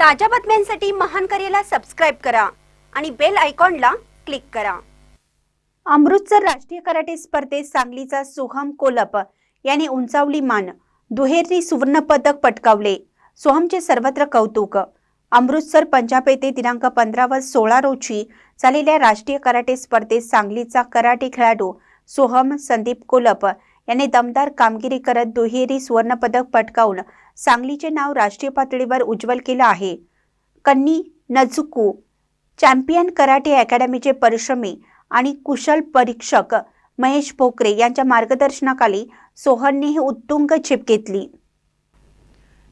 ताज्या बातम्यांसाठी महान करेला सबस्क्राईब करा आणि बेल आयकॉनला क्लिक करा. अमृतसर राष्ट्रीय कराटे स्पर्धेत सांगलीचा सोहम कोलप याने उंचावली मान. दुहेरी सुवर्ण पदक पटकावले. सोहमचे सर्वत्र कौतुक. अमृतसर पंजाब येथे दिनांक पंधरा व सोळा रोजी झालेल्या राष्ट्रीय कराटे स्पर्धेत सांगलीचा कराटे खेळाडू सोहम संदीप कोलप यांनी दमदार कामगिरी करत दुहेरी सुवर्णपदक पटकावून सांगलीचे नाव राष्ट्रीय पातळीवर उज्ज्वल केलं आहे. कन्नी नजुकू चॅम्पियन कराटे अकॅडमीचे परिश्रमी आणि कुशल परीक्षक महेश भोकरे यांच्या मार्गदर्शनाखाली सोहनने ही उत्तुंग झेप घेतली.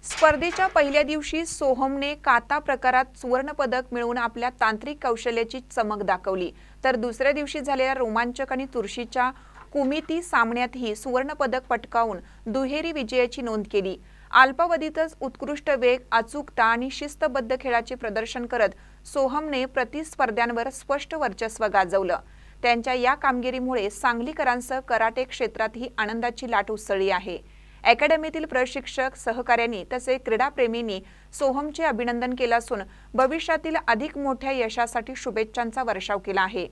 स्पर्धेच्या पहिल्या दिवशी सोहमने काता प्रकारात सुवर्णपदक मिळवून आपल्या तांत्रिक कौशल्याची चमक दाखवली. तर दुसऱ्या दिवशी झालेल्या रोमांचक आणि तुळशीच्या कुमिती सामन्यातही सुवर्णपदक पटकावून दुहेरी विजयाची नोंद केली. अल्पावधीतच उत्कृष्ट वेग अचूकता आणि शिस्तबद्ध खेळाचे प्रदर्शन करत सोहमने प्रतिस्पर्ध्यांवर स्पष्ट वर्चस्व गाजवलं. त्यांच्या या कामगिरीमुळे सांगलीकरांसह कराटे क्षेत्रातही आनंदाची लाट उसळली आहे. अकॅडमीतील प्रशिक्षक सहकाऱ्यांनी तसे क्रीडाप्रेमींनी सोहमचे अभिनंदन केलं असून भविष्यातील अधिक मोठ्या यशासाठी शुभेच्छांचा वर्षाव केला आहे.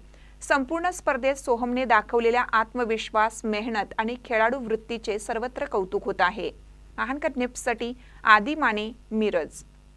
संपूर्ण स्पर्धेत सोहमने दाखवलेल्या आत्मविश्वास मेहनत आणि खेळाडू वृत्तीचे सर्वत्र कौतुक होत आहे. महानकर निप्ससाठी आदी माने मिरज.